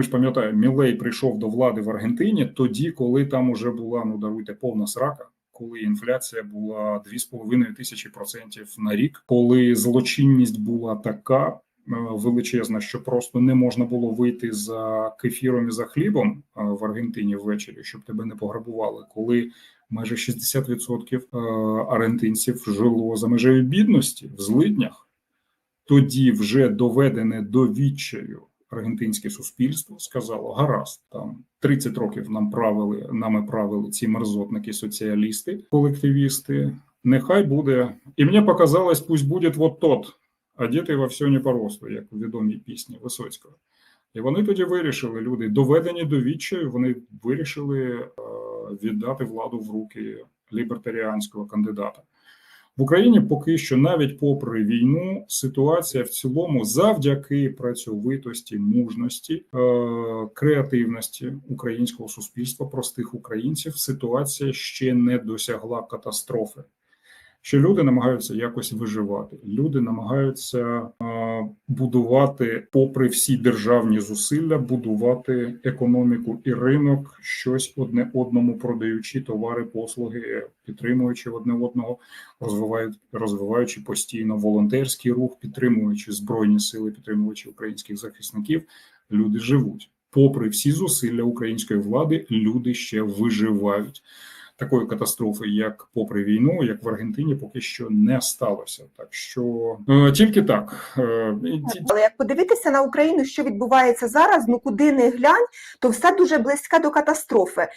ми ж пам'ятаємо, Мілей прийшов до влади в Аргентині тоді, коли там уже була, ну даруйте, повна срака. Коли інфляція була 2,5 тисячі процентів на рік, коли злочинність була така е, величезна, що просто не можна було вийти за кефіром і за хлібом е, в Аргентині ввечері, щоб тебе не пограбували. Коли майже 60% е, аргентинців жило за межею бідності в злиднях, тоді вже доведене до відчаю аргентинське суспільство сказало: гаразд, там 30 років нам правили, нами правили ці мерзотники, соціалісти, колективісти. Нехай буде. І мені показалось, пусть буде вот тот, одетий во все не по як у відомій пісні Висоцького. І вони тоді вирішили, люди, доведені до відчаю, вони вирішили е, віддати владу в руки лібертаріанського кандидата. В Україні поки що, навіть попри війну, ситуація в цілому, завдяки працьовитості, мужності, е, креативності українського суспільства, простих українців, ситуація ще не досягла катастрофи. Що люди намагаються якось виживати, люди намагаються е, будувати, попри всі державні зусилля, будувати економіку і ринок, щось одне одному продаючи товари, послуги, підтримуючи одне одного, розвивають, розвиваючи постійно волонтерський рух, підтримуючи збройні сили, підтримуючи українських захисників, люди живуть. Попри всі зусилля української влади, люди ще виживають. Такої катастрофи, як попри війну, як в Аргентині, поки що не сталося. Так що е, тільки так. Е, ті- Але як подивитися на Україну, що відбувається зараз, ну куди не глянь, то все дуже близьке до катастрофи.